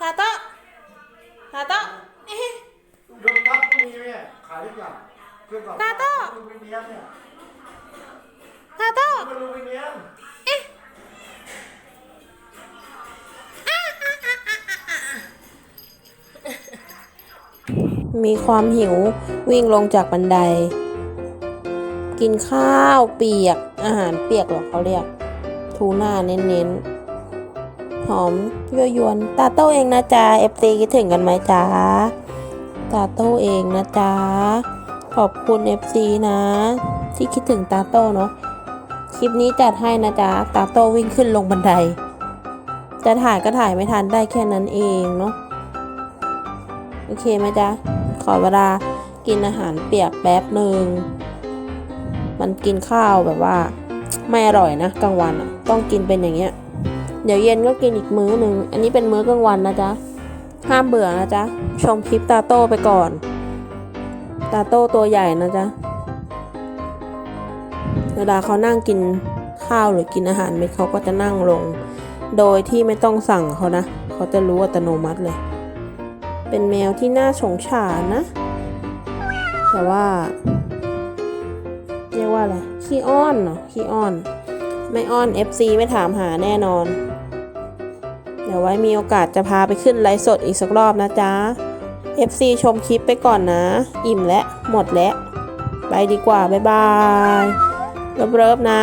ตาโต้ตาโต้เอ๊ะโดนทับก็มีเนี่ยขายได้ยังเครื่องกับตาโต้ลูมิเนียมเนี่ยตาโต้มันลูมิเนียม มีความหิววิ่งลงจากบันได กินข้าวเปียก อาหารเปียกหรอเขาเรียก ทูน่าเน้นๆ หอมยั่วยวน ตาโต้เองนะจ๊ะเอฟซีคิดถึงกันไหมจ๊ะ ตาโต้เองนะจ๊ะ ขอบคุณเอฟซีนะ ที่คิดถึงตาโต้เนาะคลิปนี้จัดให้นะจ๊ะ ตาโต้วิ่งขึ้นลงบันได จะถ่ายก็ถ่ายไม่ทันได้แค่นั้นเองเนาะ โอเคไหมจ๊ะ ขอเวลากินอาหารเปียกแป๊บหนึ่ง มันกินข้าวแบบว่า ไม่อร่อยนะกลางวันอะ ต้องกินเป็นอย่างเงี้ย เดี๋ยวเย็นก็กินอีกมื้อหนึ่ง อันนี้เป็นมื้อกลางวันนะจ๊ะ ห้ามเบื่อนะจ๊ะ ชมคลิปตาโต้ไปก่อน ตาโต้ตัวใหญ่นะจ๊ะ เวลาเขานั่งกินข้าวหรือกินอาหารเม็ดเขาก็จะนั่งลง โดยที่ไม่ต้องสั่งเขานะ เขาจะรู้อัตโนมัติเลย เป็นแมวที่น่าสงสารนะ แต่ว่า เรียกว่าอะไรขี้อ้อนเนาะขี้อ้อน ไม่อ้อน FC ไม่ถามหาแน่นอน เดี๋ยวไว้มีโอกาสจะพาไปขึ้นไลฟ์สดอีกสักรอบนะจ๊ะ FC ชมคลิปไปก่อนนะ อิ่มและหมดแล้ว ไปดีกว่า บ๊ายบายเริบๆนะ